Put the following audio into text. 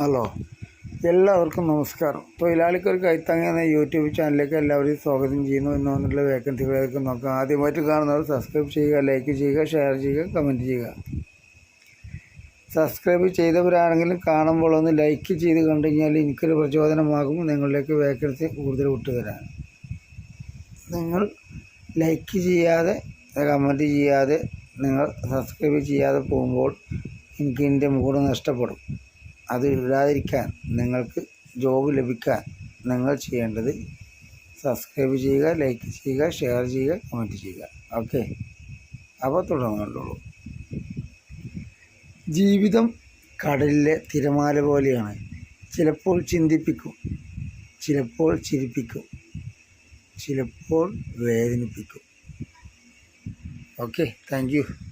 Hello. എല്ലാവർക്കും നമസ്കാരം. തൊഴിലാളിക്ക് ഒരു കൈത്താങ്ങ എന്ന യൂട്യൂബ് ചാനലിലേക്ക് എല്ലാവരെയും സ്വാഗതം ചെയ്യുന്നു. എന്ന് പറഞ്ഞിട്ടുള്ള വേക്കൻസികളിലേക്ക് നോക്കാം. ആദ്യമായിട്ട് കാണുന്നവർ സബ്സ്ക്രൈബ് ചെയ്യുക ലൈക്ക് ചെയ്യുക ഷെയർ ചെയ്യുക കമന്റ് ചെയ്യുക. സബ്സ്ക്രൈബ് ചെയ്തവരാണെങ്കിലും കാണുമ്പോൾ ഒന്ന് ലൈക്ക് ചെയ്ത് കണ്ടു കഴിഞ്ഞാൽ എനിക്കൊരു പ്രചോദനമാകും. നിങ്ങളിലേക്ക് വേക്കൻസി കൂടുതൽ വിട്ടുതരാൻ. നിങ്ങൾ ലൈക്ക് ചെയ്യാതെ കമന്റ് ചെയ്യാതെ നിങ്ങൾ സബ്സ്ക്രൈബ് ചെയ്യാതെ പോകുമ്പോൾ എനിക്ക് എന്റെ മൂഡ് നഷ്ടപ്പെടും. അത് ഇല്ലാതിരിക്കാൻ നിങ്ങൾക്ക് ജോബ് ലഭിക്കാൻ നിങ്ങൾ ചെയ്യേണ്ടത് സബ്സ്ക്രൈബ് ചെയ്യുക ലൈക്ക് ചെയ്യുക ഷെയർ ചെയ്യുക കമന്റ് ചെയ്യുക. ഓക്കെ അപ്പോൾ തുടങ്ങുന്നുള്ളൂ. ജീവിതം കടലിലെ തിരമാല പോലെയാണ്. ചിലപ്പോൾ ചിന്തിപ്പിക്കും ചിലപ്പോൾ ചിരിപ്പിക്കും ചിലപ്പോൾ വേദനിപ്പിക്കും. Okay thank